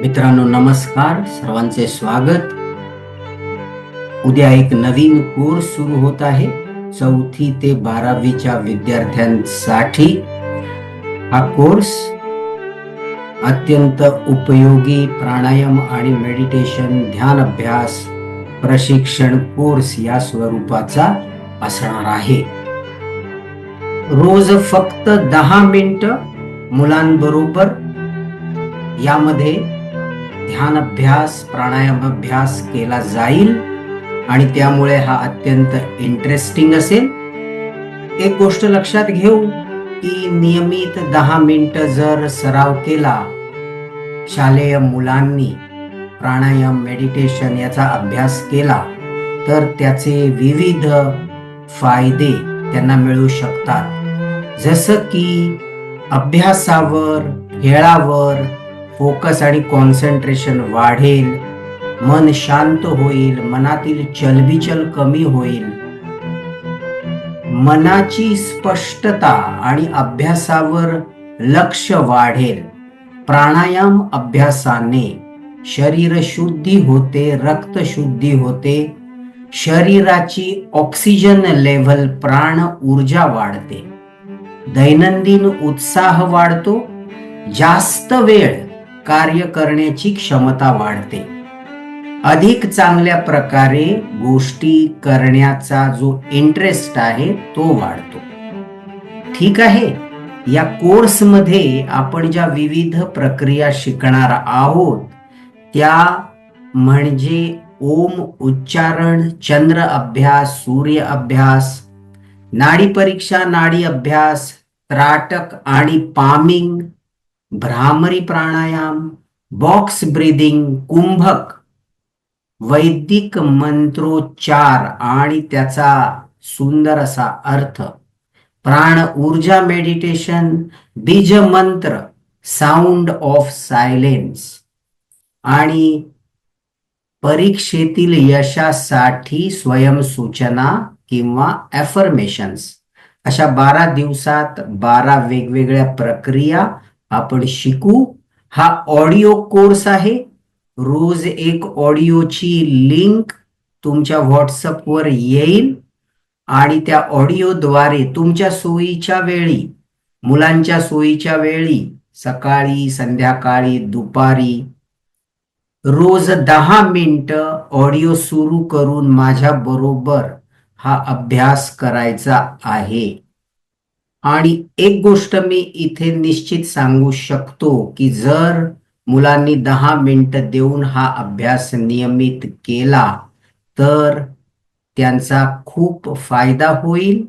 मित्रांनो नमस्कार. सर्वांचे स्वागत. उद्या एक नवीन कोर्स सुरू होत आहे. चौथी ते बारावीच्या विद्यार्थ्यांसाठी हा कोर्स अत्यंत उपयोगी प्राणायाम आणि मेडिटेशन ध्यान अभ्यास प्रशिक्षण कोर्स या स्वरूपाचा असणार आहे. रोज फक्त दहा मिनिट मुलांबरोबर यामध्ये ध्यान अभ्यास प्राणायाम अभ्यास केला जाईल आणि त्यामुळे हा अत्यंत इंटरेस्टिंग असेल. एक गोष्ट लक्षात घेऊ की नियमित दहा मिनिट जर सराव केला शालेय मुलांनी प्राणायाम मेडिटेशन याचा अभ्यास केला तर त्याचे विविध फायदे त्यांना मिळू शकतात. जसं की अभ्यासावर खेळावर फोकस आणि कॉन्सन्ट्रेशन वाढेल. मन शांत होईल मनातील चलबिचल कमी होईल. मनाची स्पष्टता आणि अभ्यासावर लक्ष वाढेल. प्राणायाम अभ्यासाने. शरीर शुद्धी होते रक्त शुद्धी होते. शरीराची ऑक्सिजन लेव्हल प्राण ऊर्जा वाढते. दैनंदिन उत्साह वाढतो. जास्त वेळ कार्य करण्याची क्षमता वाढते. अधिक चांगल्या प्रकारे गोष्टी करण्याचा जो इंटरेस्ट आहे तो वाढतो. ठीक आहे? या कोर्समध्ये आपण ज्या विविध प्रक्रिया शिकणार आहोत त्या म्हणजे ओम उच्चारण चंद्र अभ्यास सूर्य अभ्यास नाडी परीक्षा नाडी अभ्यास त्राटक आणि पामिंग भ्रामरी प्राणायाम बॉक्स ब्रीदिंग कुंभक वैदिक मंत्रोच्चार आणि त्याचा सुंदर असा अर्थ. प्राण ऊर्जा मेडिटेशन बीज मंत्र साऊंड ऑफ सायलेन्स आणि परीक्षेतील यशासाठी स्वयंसूचना किंवा ॲफर्मेशन्स अशा बारा दिवसात बारा वेगवेगळ्या प्रक्रिया आपण शिकू. हा ऑडिओ कोर्स आहे. रोज एक ऑडिओची लिंक तुमच्या व्हॉट्सअपवर येईल आणि त्या ऑडिओद्वारे तुमच्या सोयीच्या वेळी मुलांच्या सोयीच्या वेळी सकाळी संध्याकाळी दुपारी रोज दहा मिनिटं ऑडिओ सुरू करून माझ्या बरोबर हा अभ्यास करायचा आहे. आणि एक गोष्ट मी इथे निश्चित सांगू शकतो की जर मुलांनी दहा मिनिटं देऊन हा अभ्यास नियमित केला तर त्यांचा खूप फायदा होईल.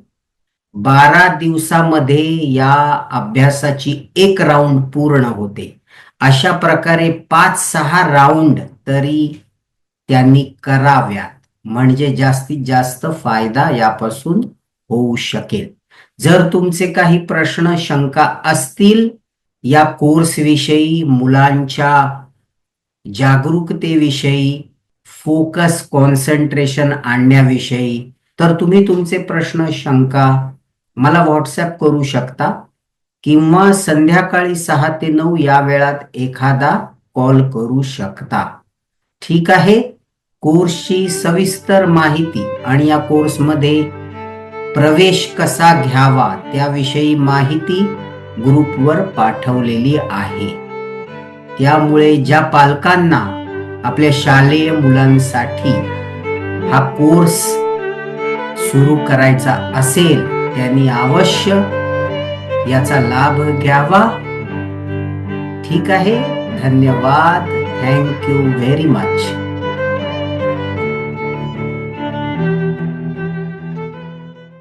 बारा दिवसामध्ये या अभ्यासाची एक राऊंड पूर्ण होते. अशा प्रकारे पाच सहा राऊंड तरी त्यांनी कराव्यात. म्हणजे जास्तीत जास्त फायदा यापासून होऊ शकेल. जर तुमचे काही प्रश्न शंका असतील या कोर्स विषयी मुलांच्या जागरूकतेविषयी फोकस कॉन्सन्ट्रेशन आणण्याविषयी तर तुम्ही तुमचे प्रश्न शंका मला व्हॉट्सअप करू शकता किंवा संध्याकाळी सहा ते नऊ या वेळात एखादा कॉल करू शकता. ठीक आहे? कोर्सची सविस्तर माहिती आणि या कोर्समध्ये प्रवेश कसा घ्यावा त्याविषयी माहिती ग्रुपवर पाठवलेली आहे. त्यामुळे ज्या पालकांना आपल्या शालेय मुलांसाठी हा कोर्स सुरू करायचा असेल त्यांनी अवश्य याचा लाभ घ्यावा. ठीक आहे धन्यवाद. Thank you very much